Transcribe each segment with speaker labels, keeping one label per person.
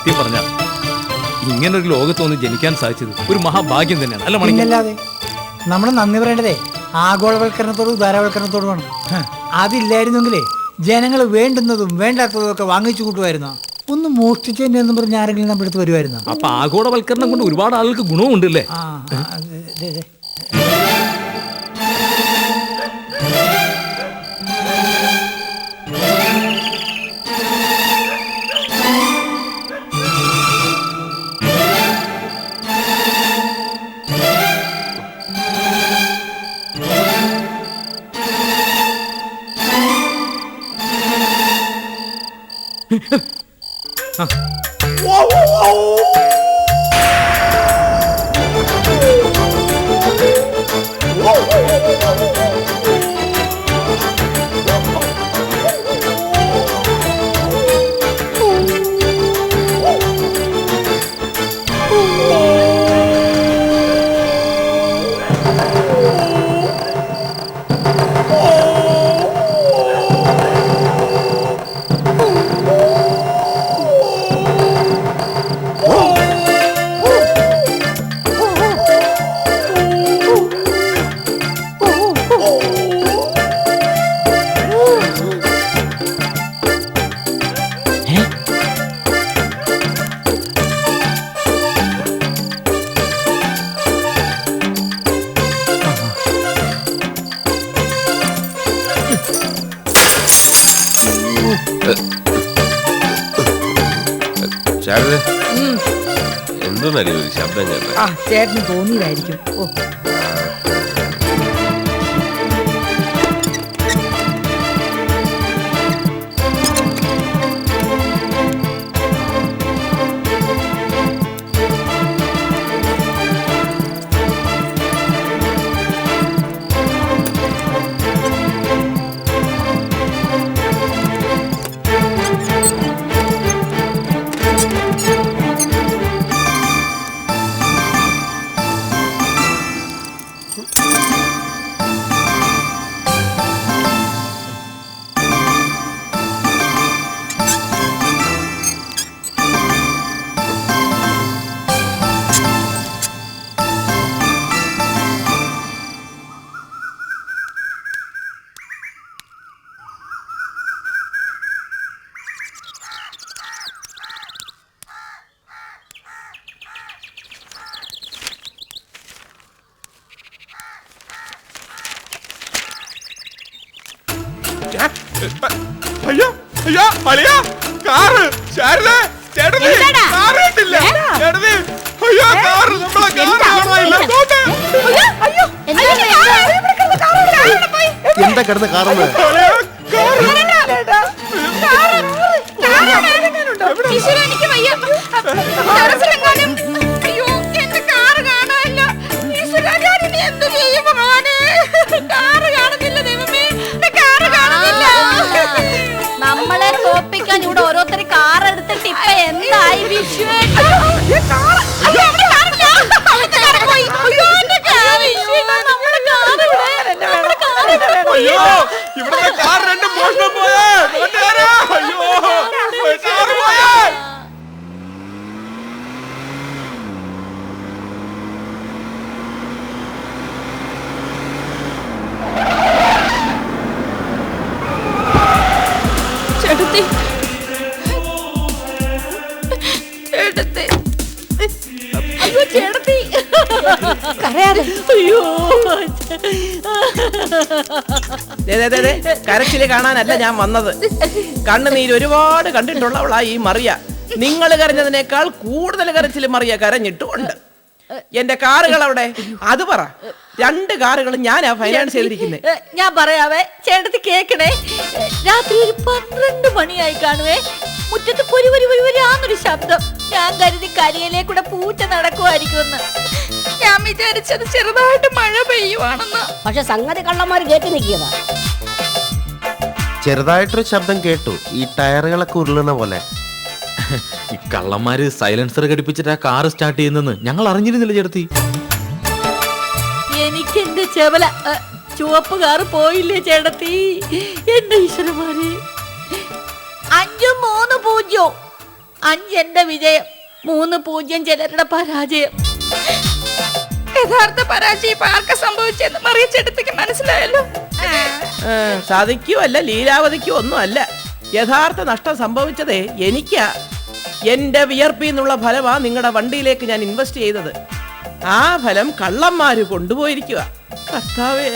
Speaker 1: സത്യം പറഞ്ഞ ഇങ്ങനൊരു ലോകത്തൊന്ന് ജനിക്കാൻ സാധിച്ചത് ഒരു മഹാഭാഗ്യം തന്നെയാണ്. അല്ല മണി
Speaker 2: പിന്നല്ലാതെ നമ്മൾ നന്ദി പറയേണ്ടതേ ആഗോളവൽക്കരണത്തോടും ഉദാരവൽക്കരണത്തോടുമാണ്. ഹ, അതില്ലായിരുന്നെങ്കിലേ ജനങ്ങൾ വേണ്ടുന്നതും വേണ്ടാത്തതും ഒക്കെ വാങ്ങിച്ചു കൂട്ടുമായിരുന്നോ? ഒന്ന് മോഷ്ടിച്ചു തന്നെ എന്ന് പറഞ്ഞ് ആരെങ്കിലും നമ്മുടെ അടുത്ത് വരുമായിരുന്നോ?
Speaker 1: അപ്പൊ ആഗോളവൽക്കരണം കൊണ്ട് ഒരുപാട് ആളുകൾക്ക് ഗുണവും ഉണ്ടല്ലേ
Speaker 2: ആ അതെ, അതെ, ദേ.
Speaker 3: ശാരദ എന്തോന്നറിയോ ശബ്ദം കേട്ടത്
Speaker 4: ആ ചേട്ടന് തോന്നിയതായിരിക്കും. ഓ.
Speaker 3: അയ്യോ അളിയാ കാറ് ശാരദ ചേട്ടനെ
Speaker 5: എന്താടാ?
Speaker 3: കാറ് കണ്ടില്ല.
Speaker 5: ഏടാ?
Speaker 3: ചേട്ടത്തി അയ്യോ കാറ് നമ്മളെ കാറ് കാണാനില്ല തോട്ടെ
Speaker 5: അയ്യോ എന്താ?
Speaker 6: എന്താ കിടന്ന് കാറുന്നത്
Speaker 3: അളിയാ കാറ്.
Speaker 5: എനിക്ക് വയ്യ. ടെറസിലെങ്ങാനും
Speaker 7: എന്തായി വിഷു
Speaker 8: കരച്ചിൽ കാണാനല്ല ഞാൻ വന്നത്. കണ്ണുനീര് ഒരുപാട് കണ്ടിട്ടുള്ളവളാ ഈ മറിയ. നിങ്ങൾ കരഞ്ഞതിനേക്കാൾ കൂടുതൽ കരച്ചിൽ മറിയ കരഞ്ഞിട്ടുമുണ്ട്. എന്റെ കാറുകൾ അവിടെ? അത് പറ. രണ്ട് കാറുകൾ ഞാനാ ഫൈനാൻസ് ചെയ്തിരിക്കുന്നത്
Speaker 7: ഞാൻ പറയാവേ ചേട്ടത്തി കേക്കണേ. രാത്രി ഒരു പന്ത്രണ്ട് മണിയായി കാണുവേ. മുറ്റത്ത് പൊരി പൊരി പൊരി പൊരിയാന്നൊരു ശബ്ദം. ഞാൻ കരുതി കരയിലെ കൂടെ പൂച്ച നടക്കുമായിരിക്കുമെന്ന്
Speaker 5: ഞാൻ വിചാരിച്ചത് ചെറുതായിട്ട് മഴ പെയ്യുവാണെന്ന്.
Speaker 4: പക്ഷെ സംഗതി കള്ളന്മാർ കേട്ടു നിൽക്കിയതാ.
Speaker 6: ചെറുതായിട്ടൊരു ശബ്ദം കേട്ടു. ഈ ടയറുകളൊക്കെ ഉരുളുന്ന പോലെ.
Speaker 1: ഈ കള്ളന്മാര് സൈലൻസർ ഘടിപ്പിച്ചിട്ട് ആ കാറ് സ്റ്റാർട്ട് ചെയ്യുന്നെന്ന് ഞങ്ങൾ അറിഞ്ഞിരുന്നില്ല ചേർത്തി.
Speaker 7: എനിക്ക് എന്റെ ചെവല ചുവപ്പ് കാറ് പോയില്ലേ ചേട്ടത്തി? എന്റെ ഈശ്വരന്മാരെ. അഞ്ചും മൂന്ന് പൂജ്യവും.
Speaker 9: അഞ്ചെന്റെ വിജയം മൂന്ന് പൂജ്യം ചിലരുടെ പരാജയം.
Speaker 5: യഥാർത്ഥ പരാജയം ഇപ്പൊ ആർക്കാ സംഭവിച്ചെന്ന് മറിയച്ചെടുത്തേക്ക് മനസ്സിലായല്ലോ.
Speaker 8: സാധിക്കുമല്ല ലീലാവതിക്കും ഒന്നുമല്ല. യഥാർത്ഥ നഷ്ടം സംഭവിച്ചതേ എനിക്കാ. എന്റെ വിയർപ്പിൽ നിന്നുള്ള ഫലമാ നിങ്ങളുടെ വണ്ടിയിലേക്ക് ഞാൻ ഇൻവെസ്റ്റ് ചെയ്തത്. ആ ഫലം കള്ളന്മാര് കൊണ്ടുപോയിരിക്കുക കർത്താവേ.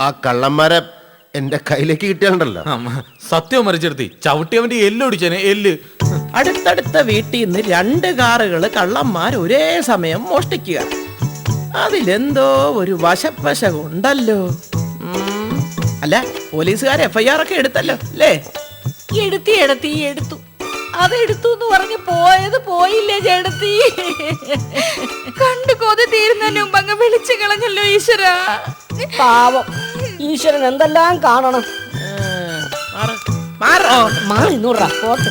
Speaker 6: ആ കള്ളന്മാരെ എന്റെ കയ്യിലേക്ക്
Speaker 10: കിട്ടിയാണ്ടല്ലോ സത്യം മരിച്ചെടുത്തി ചവിട്ടിയവന്റെ എല്ല് ഒടിച്ചേനെ എല്ല്.
Speaker 8: അടുത്തടുത്ത വീട്ടിൽ നിന്ന് രണ്ട് കാറുകൾ കള്ളന്മാർ ഒരേ സമയം മോഷ്ടിക്കുക. അതിലെന്തോ ഒരു വശപ്പശകുണ്ടല്ലോ. ഉണ്ടല്ലോ അല്ല പോലീസുകാർ എഫ്ഐആർ ഒക്കെ എടുത്തല്ലോ അല്ലേ?
Speaker 9: എടുത്തി എടുത്തി എടുത്തു. അതെടുത്തു എന്ന് പറഞ്ഞ് പോയത് പോയില്ലേ ചേട്ടത്തി?
Speaker 5: കണ്ടു കൊതി തീരുന്നതിന് മുമ്പ് അങ്ങ് വിളിച്ചു കളഞ്ഞല്ലോ ഈശ്വര.
Speaker 4: പാവം. ഈശ്വരൻ എന്തെല്ലാം കാണണം.
Speaker 8: മാറ്. മാറ്.
Speaker 4: മാറി നൂറാ പോട്ട്.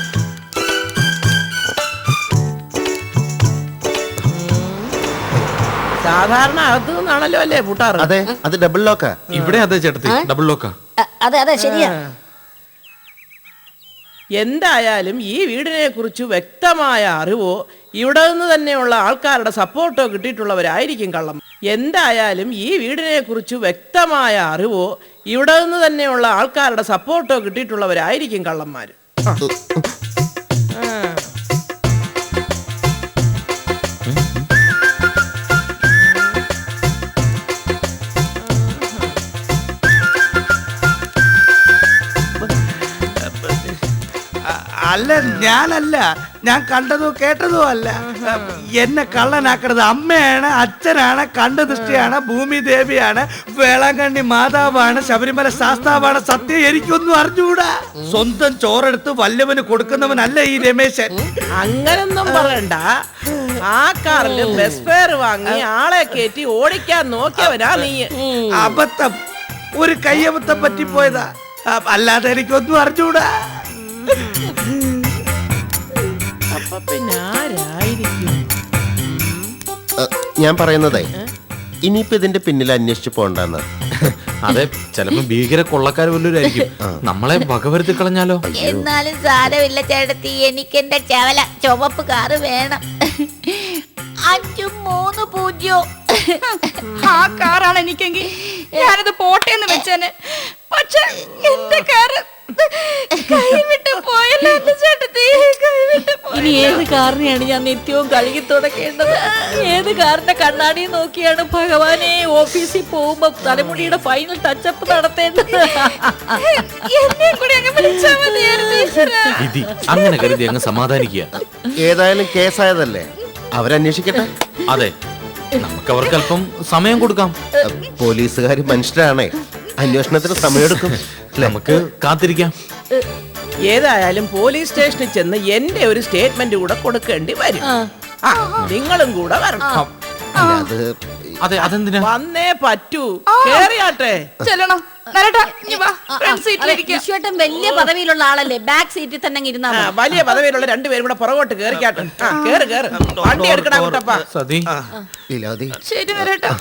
Speaker 8: സാധാരണ അത് നിന്നാണല്ലോ അല്ലേ പൂട്ടാറ്?
Speaker 6: അതെ അത് ഡബിൾ ലോക്ക
Speaker 10: ഇവിടെ അതെ ചേട്ടത്തി ഡബിൾ ലോക്ക
Speaker 4: അതെ അതെ ശരിയാ.
Speaker 8: എന്തായാലും ഈ വീടിനെ കുറിച്ച് വ്യക്തമായ അറിവോ ഇവിടെ നിന്ന് തന്നെയുള്ള ആൾക്കാരുടെ സപ്പോർട്ടോ കിട്ടിയിട്ടുള്ളവരായിരിക്കും കള്ളം. എന്തായാലും ഈ വീടിനെ കുറിച്ച് വ്യക്തമായ അറിവോ ഇവിടെ നിന്ന് തന്നെയുള്ള ആൾക്കാരുടെ സപ്പോർട്ടോ കിട്ടിയിട്ടുള്ളവരായിരിക്കും കള്ളന്മാർ.
Speaker 11: അല്ല ഞാനല്ല. ഞാൻ കണ്ടതോ കേട്ടതോ അല്ല. എന്നെ കള്ളനാക്കണത് അമ്മയാണ് അച്ഛനാണ് കണ്ടുദൃഷ്ടിയാണ് ഭൂമി ദേവിയാണ് വേളാങ്കണ്ണി മാതാവാണ് ശബരിമല ശാസ്താവാണ്. സത്യം എനിക്കൊന്നും അറിഞ്ഞുകൂടാ സ്വന്തം ചോറെടുത്ത് വല്ലവന് കൊടുക്കുന്നവനല്ല ഈ രമേശൻ.
Speaker 8: അങ്ങനൊന്നും പറയണ്ട. ആ കാറിൽ ബസ് ഫെയർ വാങ്ങി ആളെ കയറ്റി ഓടിക്കാൻ നോക്കിയവനാ നീ.
Speaker 11: അബദ്ധം. ഒരു കയ്യബദ്ധം പറ്റി പോയതാ അല്ലാതെ എനിക്കൊന്നും അറിഞ്ഞുകൂടാ
Speaker 8: അപ്പൊ പിന്നെ ആരായിരിക്കും?
Speaker 6: ഏ, ഞാൻ പറയുന്നതേ ഇനിയിപ്പോ ഇതിന്റെ പിന്നിൽ അന്വേഷിച്ചു പോണ്ടെന്ന്.
Speaker 10: അതെ ചിലപ്പോ ഭീകര കൊള്ളക്കാർ വല്ലവരായിരിക്കും. നമ്മളെ വകവരുത്തി കളഞ്ഞാലോ?
Speaker 9: എന്നാലും സാരമില്ല ചേട്ടത്തി എനിക്ക് എന്റെ ചവല ചുവപ്പ് കാറ് വേണം. അഞ്ചും മൂന്ന് പൂജ്യോ.
Speaker 5: ആ കാറാണ് എനിക്കെങ്കിൽ ഞാനത് പോട്ടെ എന്ന് വെച്ചേനെ. പക്ഷെ എന്റെ കാറ്
Speaker 9: ഇനി ഏത് കാറിനെയാണ് ഞാൻ നിത്യവും കഴുകി തുടക്കേണ്ടത്? ഏത് കാറിന്റെ കണ്ണാടി നോക്കിയാണ് ഭഗവാനെ ഓഫീസിൽ പോകുമ്പോ തലമുടിയുടെ ഫൈനൽ ടച്ചപ്പ് നടത്തേണ്ടത്?
Speaker 10: അങ്ങനെ കരുതി അങ്ങ് സമാധാനിക്കുക.
Speaker 6: ഏതായാലും കേസായതല്ലേ? അവരന്വേഷിക്കട്ടെ.
Speaker 10: അതെ നമുക്ക് അവർക്ക് അല്പം സമയം കൊടുക്കാം.
Speaker 6: പോലീസുകാർ മനുഷ്യരാണേ. അന്വേഷണത്തിന് സമയമെടുക്കും.
Speaker 10: നമുക്ക് കാത്തിരിക്കാം.
Speaker 8: ഏതായാലും പോലീസ് സ്റ്റേഷനിൽ ചെന്ന് എന്റെ ഒരു സ്റ്റേറ്റ്മെന്റ് കൂടെ കൊടുക്കേണ്ടി വരും. ആ, നിങ്ങളും കൂടെ വരണം.
Speaker 6: അത്
Speaker 10: അതെ അതെന്തിനാ?
Speaker 8: വന്നേ പറ്റൂ. കേറിയാട്ടെ.
Speaker 5: ചെല്ലണം. നരട്ടാ ഇനി വാ. ഫ്രണ്ട് സീറ്റിലിരിക്കാം
Speaker 9: വിശ്വട്ടൻ വലിയ പദവിയിലുള്ള ആളല്ലേ? ബാക്ക് സീറ്റിൽ തന്നെ അങ്ങ് ഇരുന്നാ
Speaker 8: ആ,
Speaker 9: മതി.
Speaker 8: വലിയ പദവിയിലുള്ള രണ്ടുപേരും കൂടെ പുറകോട്ട് കേറിക്കാട്ടെ. ആ, കേറ് കേറ്. വണ്ടി എടുക്കടാ കുട്ടപ്പ
Speaker 10: സതി.
Speaker 6: ലീലാവതി
Speaker 5: ശരി നരട്ടാ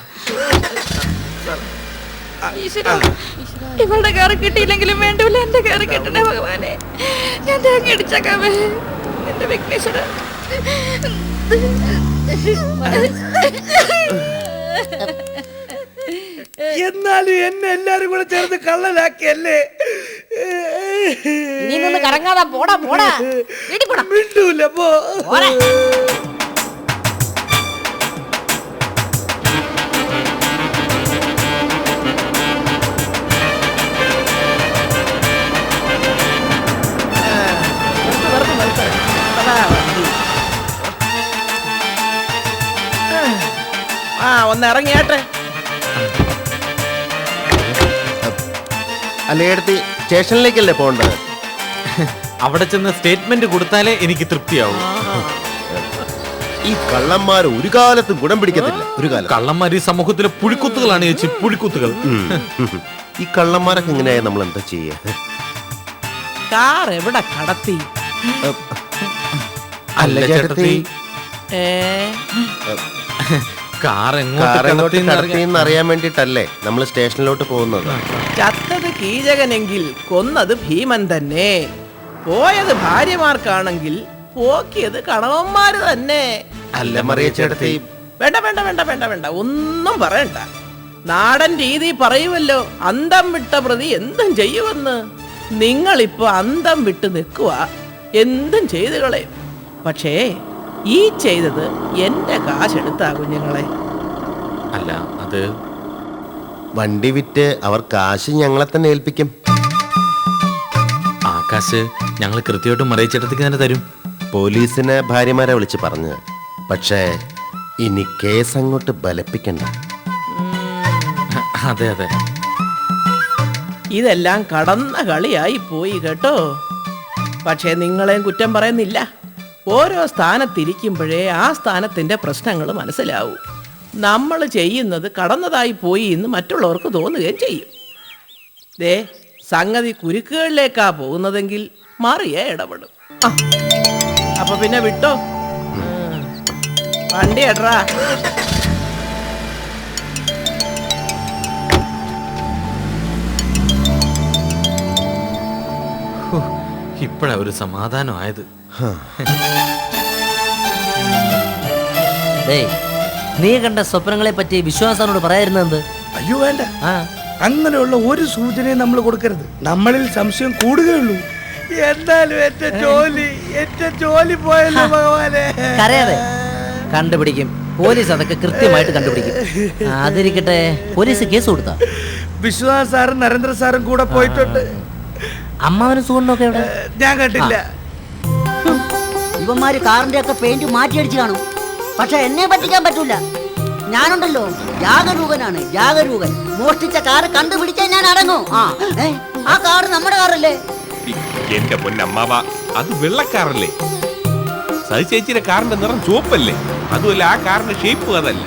Speaker 5: ഇവളുടെ കയറി കിട്ടിയില്ലെങ്കിലും വേണ്ടൂല എന്റെ കയറി കിട്ടണേ ഭഗവാനെ. ഞാൻ തേങ്ങ അടിച്ചേക്കാവേ എന്റെ വിഘ്നേശ്വര.
Speaker 11: എന്നാലും എന്നെ എല്ലാരും കൂടെ ചേർത്ത് കള്ളനാക്കിയല്ലേ?
Speaker 4: നീ നിന്ന് കറങ്ങാതാ പോടാ പോടാ. വീട്ടിൽ പോടാ.
Speaker 11: മിണ്ടൂല പോ.
Speaker 8: ഒന്ന് ഇറങ്ങിയാട്ടെ
Speaker 6: അല്ലേ എടുത്ത് സ്റ്റേഷനിലേക്കല്ലേ പോണ്ടത്
Speaker 10: അവിടെ ചെന്ന് സ്റ്റേറ്റ്മെന്റ് കൊടുത്താലേ എനിക്ക് തൃപ്തിയാവും.
Speaker 6: ഈ കള്ളന്മാർ ഒരു കാലത്തും ഗുണം പിടിക്കത്തില്ല. ഒരു കാലം.
Speaker 10: കള്ളന്മാർ ഈ സമൂഹത്തിലെ പുഴിക്കുത്തുകളാണ് ചേച്ചി പുഴിക്കുത്തുകൾ
Speaker 6: ഈ കള്ളന്മാരൊക്കെ എങ്ങനെയാ നമ്മൾ എന്താ ചെയ്യാ?
Speaker 8: കാർ എവിടെ കടത്തി?
Speaker 10: അല്ല ചേട്ടത്തി.
Speaker 8: ഏ?
Speaker 10: കാർ എങ്ങോട്ട്
Speaker 6: കാർ
Speaker 10: അറിയാൻ-
Speaker 6: വേണ്ടിട്ടല്ലേ നമ്മൾ സ്റ്റേഷനിലോട്ട് പോകുന്നത്?
Speaker 8: ചത്തത് കീചകനെങ്കിൽ കൊന്നത് ഭീമൻ തന്നെ. പോയത് ഭാര്യമാർക്കാണെങ്കിൽ പോക്കിയത് കണവന്മാര് തന്നെ.
Speaker 6: അല്ല മറിയ ചേട്ടത്തി
Speaker 8: വേണ്ട വേണ്ട വേണ്ട വേണ്ട വേണ്ട. ഒന്നും പറയണ്ട. നാടൻ രീതി പറയുമല്ലോ. അന്തം വിട്ട പ്രതി എന്തും ചെയ്യുമെന്ന്. നിങ്ങളിപ്പോ അന്തം വിട്ട് നിൽക്കുക എന്തും ചെയ്തു കളയും. പക്ഷേ ഈ ചെയ്തത് എന്റെ കാശെടുത്താ കുഞ്ഞുങ്ങളെ.
Speaker 10: അല്ല അത്
Speaker 6: വണ്ടി വിറ്റ് അവർ കാശ് ഞങ്ങളെ തന്നെ ഏൽപ്പിക്കും.
Speaker 10: ആ കാശ് ഞങ്ങൾ കൃത്യമായിട്ടും മറിയിച്ചിടത്തേക്ക് തന്നെ തരും.
Speaker 6: പോലീസിനെ ഭാര്യമാരെ വിളിച്ച് പറഞ്ഞു പക്ഷേ ഇനി കേസ് അങ്ങോട്ട് ബലപ്പിക്കണ്ട.
Speaker 10: അതെ അതെ.
Speaker 8: ഇതെല്ലാം കടന്ന കളിയായി പോയി കേട്ടോ. പക്ഷേ നിങ്ങളെയും കുറ്റം പറയുന്നില്ല. ഓരോ സ്ഥാനത്തിരിക്കുമ്പോഴേ ആ സ്ഥാനത്തിന്റെ പ്രശ്നങ്ങൾ മനസ്സിലാവൂ. നമ്മൾ ചെയ്യുന്നത് കടന്നതായി പോയി എന്ന് മറ്റുള്ളവർക്ക് തോന്നുകയും ചെയ്യും. ദേ സംഗതി കുരുക്കുകളിലേക്കാ പോകുന്നതെങ്കിൽ മാറിയേ ഇടപെടും. അപ്പൊ പിന്നെ വിട്ടോ. വണ്ടി എട്രാ?
Speaker 10: ഇപ്പോഴാ ഒരു
Speaker 12: സമാധാനമായത്. നീ കണ്ട സ്വപ്നങ്ങളെ പറ്റി വിശ്വാസനോട് പറയായിരുന്നത്
Speaker 11: അയ്യോ വേണ്ട. അങ്ങനെയുള്ള ഒരു സൂചനയും നമ്മൾ കൊടുക്കരുത്. നമ്മളിൽ സംശയം കൂടുകയുള്ളൂ. എന്റെ ജോലി എന്റെ ജോലി പോയല്ലോ ഭഗവാനെ.
Speaker 12: കരയാതെ. കണ്ടുപിടിക്കും. പോലീസ് അതൊക്കെ കൃത്യമായിട്ട് കണ്ടുപിടിക്കും. അതിരിക്കട്ടെ. പോലീസ് കേസ് കൊടുത്ത.
Speaker 11: വിശ്വനാഥ് സാറും നരേന്ദ്ര സാറും കൂടെ പോയിട്ടുണ്ട്.
Speaker 12: അമ്മാവനും സുഖണ്ടൊക്കെ എവിടെ
Speaker 11: ഞാൻ കേട്ടില്ല.
Speaker 13: ഇവന്മാര് കാറിന്റെ ഒക്കെ പെയിന്റ് മാറ്റിയടിച്ച് കാണും. പക്ഷെ എന്നെ പറ്റിക്കാൻ പറ്റൂല. ഞാനുണ്ടല്ലോ ജാഗരൂകനാണ് ജാഗരൂകൻ മോഷ്ടിച്ച കാറ് കണ്ടുപിടിച്ചാൽ ഞാൻ അടങ്ങും. ആ ഏ, ആ കാറ് നമ്മുടെ കാറല്ലേ?
Speaker 3: എന്റെ പൊന്നമ്മാവ അത് വെള്ളക്കാറല്ലേ? സതി ചേച്ചിയുടെ കാറിന്റെ നിറം ചുവപ്പല്ലേ? അതുമല്ല ആ കാറിന്റെ ഷേപ്പ് അതല്ല.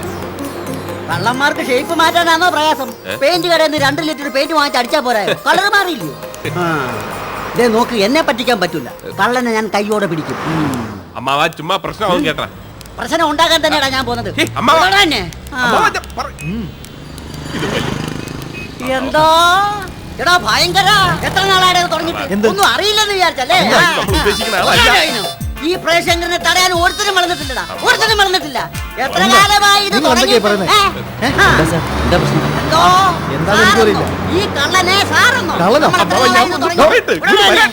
Speaker 13: കള്ളന്മാർക്ക് ഷേപ്പ് മാറ്റാനാണോ പ്രയാസം? പെയിന്റ് കടയിൽ നിന്ന് രണ്ട് ലിറ്റർ പെയിന്റ് വാങ്ങിച്ച് അടിച്ചാ പോരാ കളർ മാറിയില്ലേ ദേ നോക്ക് എന്നെ പറ്റിക്കാൻ പറ്റൂല. കള്ളനെ ഞാൻ കൈയോടെ പിടിക്കും.
Speaker 3: അമ്മാവാ ചുമ്മാ പ്രശ്നമാവും കേട്ടാ.
Speaker 13: പ്രശ്നം ഉണ്ടാക്കാൻ തന്നെയാടാ ഞാൻ പോകുന്നത്. എന്തോ? എടാ ഭയങ്കര. എത്ര നാളായിട്ട് തുടങ്ങിയിട്ട്? ഒന്നും അറിയില്ലെന്ന് വിചാരിച്ചല്ലേ? ഈ പ്രേക്ഷകനെ തടയാൻ ഒരുത്തരും വളർന്നിട്ടില്ലടാ ഒരുത്തരും വളർന്നിട്ടില്ല എത്ര കാലമായി ഇത്? ഈ കള്ളനെ സാറെന്നോ?
Speaker 3: ഇങ്ങോട്ട്
Speaker 13: വരാൻ.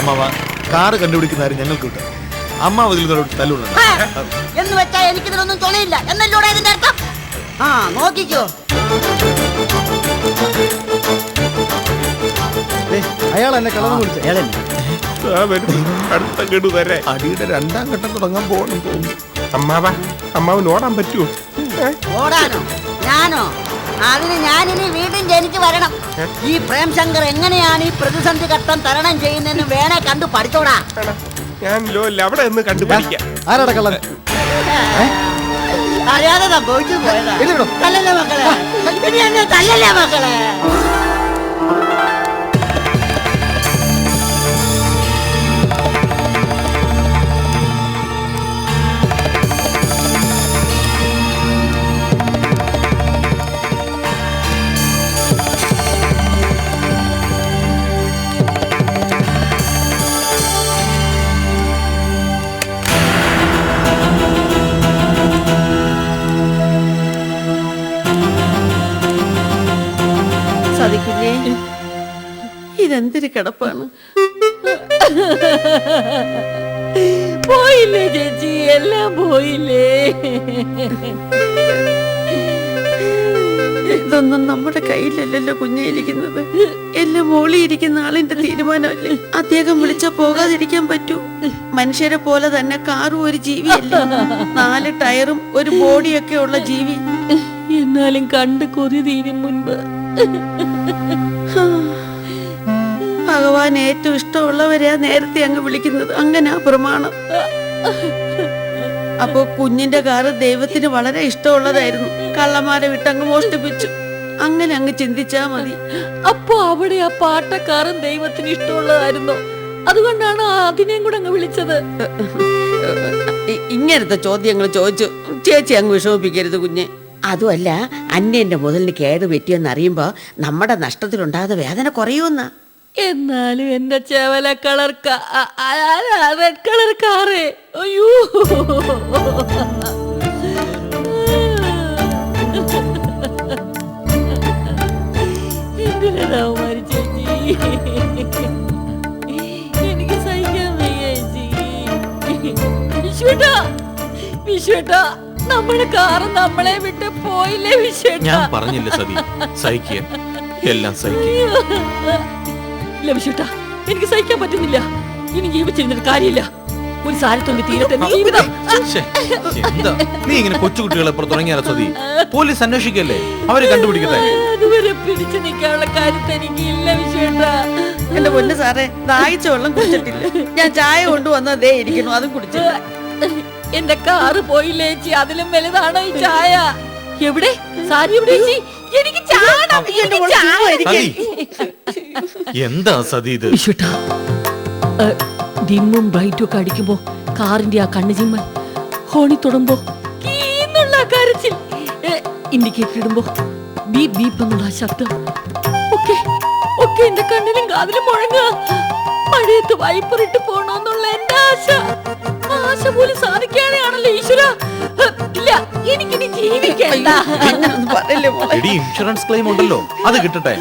Speaker 3: അമ്മാവ,
Speaker 14: കാറ് കണ്ടുപിടിക്കുന്ന കാര്യം ഞങ്ങൾക്ക് കിട്ടും. അമ്മാവ് ഇതിൽ തല്ലുണ്ട്
Speaker 13: എന്ന് വെച്ചാ എനിക്കിതിലൊന്നും തുണയില്ല. എന്നല്ലോടെ ഇതിന്റെ അർത്ഥം? ആ നോക്കിക്കോ.
Speaker 14: അയാൾ എന്നെ അയാളെ
Speaker 3: ആ, വരുന്നു. അടുത്ത ഗഡു വരെ.
Speaker 14: അടിയുടെ രണ്ടാം ഘട്ടം തുടങ്ങാൻ പോകണം തോന്നുന്നു.
Speaker 3: അമ്മാവ അമ്മാവന് ഓടാൻ പറ്റുമോ
Speaker 13: ഓടാനോ? ഞാനോ? അതിന് ഞാനിനി വീണ്ടും ജനിച്ചു വരണം. ഈ പ്രേംശങ്കർ എങ്ങനെയാണ് ഈ പ്രതിസന്ധി ഘട്ടം തരണം ചെയ്യുന്നതെന്ന് വേണേ കണ്ടു പഠിച്ചോടാ.
Speaker 3: ഞാൻ ലോല്ല അവിടെ നിന്ന്
Speaker 14: ആരാടാ കള്ളൻ?
Speaker 13: അറിയാതെ സംഭവിച്ചു പോയതാ. തല്ലല്ലേ മക്കളെ? ഇനി എന്നെ തല്ലല്ലേ മക്കളെ?
Speaker 9: ഇതെന്തൊരു കിടപ്പാണ്? പോയില്ലേ ചേച്ചി എല്ലാം പോയില്ലേ? ഇതൊന്നും നമ്മുടെ കയ്യിലല്ലല്ലോ കുഞ്ഞിരിക്കുന്നത് എല്ലാം മോളിയിരിക്കുന്ന ആളിന്റെ തീരുമാനമല്ലേ? അദ്ദേഹം വിളിച്ച പോകാതിരിക്കാൻ പറ്റൂ. മനുഷ്യരെ പോലെ തന്നെ കാറും ഒരു ജീവിയല്ലേ? നാല് ടയറും ഒരു ബോഡിയൊക്കെ ഉള്ള ജീവി. എന്നാലും കണ്ട് കൊതി തീരും മുൻപ്. ഭഗവാൻ ഏറ്റവും ഇഷ്ടമുള്ളവരെയാ നേരത്തെ അങ്ങ് വിളിക്കുന്നത്. അങ്ങനെ പ്രമാണം. അപ്പോ കുഞ്ഞിന്റെ കാറ് ദൈവത്തിന് വളരെ ഇഷ്ടമുള്ളതായിരുന്നു. കള്ളന്മാരെ വിട്ടങ്ങ് മോഷ്ടിപ്പിച്ചു. അങ്ങനെ അങ്ങ് ചിന്തിച്ചാ മതി.
Speaker 7: അപ്പൊ അവിടെ ആ പാട്ടക്കാരൻ ദൈവത്തിന് ഇഷ്ടമുള്ളതായിരുന്നു? അതുകൊണ്ടാണ് അതിനെയും കൂടെ അങ്ങ് വിളിച്ചത്.
Speaker 9: ഇങ്ങനത്തെ ചോദ്യങ്ങൾ ചോദിച്ചു. ചേച്ചി അങ്ങ് വിഷമിപ്പിക്കരുത് കുഞ്ഞ്. അതുമല്ല അന്യന്റെ മുതലിന് കേട് പറ്റിയെന്ന് അറിയുമ്പോ നമ്മുടെ നഷ്ടത്തിലുണ്ടാകുന്ന വേദന കുറയുമെന്നാ.
Speaker 7: എന്നാലും എന്റെ ചേവല കളർ റെഡ് കളർ കാറേ അയ്യോ. ചേച്ചി? എനിക്ക് സഹിക്കാൻ വയ്യ ചേച്ചി. വിശ്വേട്ടാ വിശ്വേട്ടാ നമ്മുടെ കാറ് നമ്മളെ വിട്ട് പോയില്ലേ വിശ്വേട്ടാ
Speaker 10: ഞാൻ പറഞ്ഞില്ല സതി. സഹിക്കുക എല്ലാം സഹിക്കുക
Speaker 7: ഇല്ല വിശ്വട്ടാ എനിക്ക് സഹിക്കാൻ പറ്റുന്നില്ല. ഇനി ജീവിച്ചിരുന്നിട്ട് കാര്യമില്ല. ഒരു സാരത്തൊണ്ടി തീരട്ടെ.
Speaker 10: എന്താ? നീ ഇങ്ങനെ കൊച്ചുകുട്ടികളെ തുടങ്ങിയ സതി? പോലീസ് അന്വേഷിക്കല്ലേ? അവരെ കണ്ടുപിടിക്കട്ടെ.
Speaker 7: അതുവരെ പിടിച്ചു നിൽക്കാനുള്ള കാര്യത്തെ എനിക്ക് ഇല്ല വിശ്വേട്ടാ
Speaker 9: എന്റെ പൊന്ന് സാറേ ദാഹിച്ച വെള്ളം കുടിച്ചിട്ടില്ല. ഞാൻ ചായ കൊണ്ടുവന്ന അതേ ഇരിക്കുന്നു അതും കുടിച്ചു
Speaker 7: എന്റെ കാറ് പോയില്ലേ ചേച്ചി? അതിലും വലുതാണോ ഈ ചായ? എവിടെ? സാരി എവിടെ ചേച്ചി? എനിക്ക് ചാടണം എനിക്ക് ചാടണം.
Speaker 10: എന്താ സതി ഇത്?
Speaker 7: വിശ്വട്ടാ ഡിമ്മും ബ്രൈറ്റും ഒക്കെ അടിക്കുമ്പോ കാറിന്റെ ആ കണ്ണു ചിമ്മൽ ഹോണി തൊടുമ്പോ കീന്നുള്ള കരച്ചിൽ ഇൻഡിക്കേറ്റർ ഇടുമ്പോ ബീപ് ബീപ്പ് എന്നുള്ള ആ ശബ്ദം. ഒക്കെ ഒക്കെ എന്റെ കണ്ണിലും കാതിലും മുഴങ്ങുക. മഴയത്ത് വൈപ്പറിട്ട് പോണോന്നുള്ള എന്റെ ആശ. ആശ പോലും സാധിക്കാതെയാണല്ലോ ഈശ്വര. ഇല്ല എനിക്കിനി ജീവിക്കണ്ട.
Speaker 10: എടി ഇൻഷുറൻസ് ക്ലെയിം ഉണ്ടല്ലോ. അത് കിട്ടട്ടെ.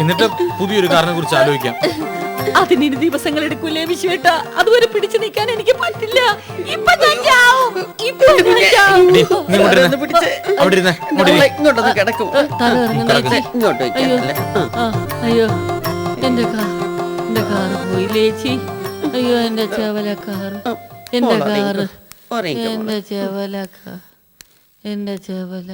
Speaker 10: എന്നിട്ട് പുതിയൊരു കാറിനെ കുറിച്ച് ആലോചിക്കാം.
Speaker 7: അതിന് ദിവസങ്ങൾ എടുക്കൂലേ വിശ്വേട്ട. അതുവരെ പിടിച്ചു നിൽക്കാൻ എനിക്ക് പറ്റില്ല. ഇപ്പൊ ഞാൻ ചാവും. ഇപ്പൊ ഞാൻ ചാവും.
Speaker 9: ഇങ്ങോട്ടൊന്ന് കിടക്കും
Speaker 7: തല ഇറങ്ങുന്ന.
Speaker 9: ഇങ്ങോട്ട്
Speaker 7: അയ്യോ. ആ, അയ്യോ. എന്റെ കാർ എന്റെ കാറ് പോയി ചേച്ചി അയ്യോ എന്റെ ചവല കാറ്. എന്റെ കാറ്. എന്റെ ചെവല എന്റെ ചെവല.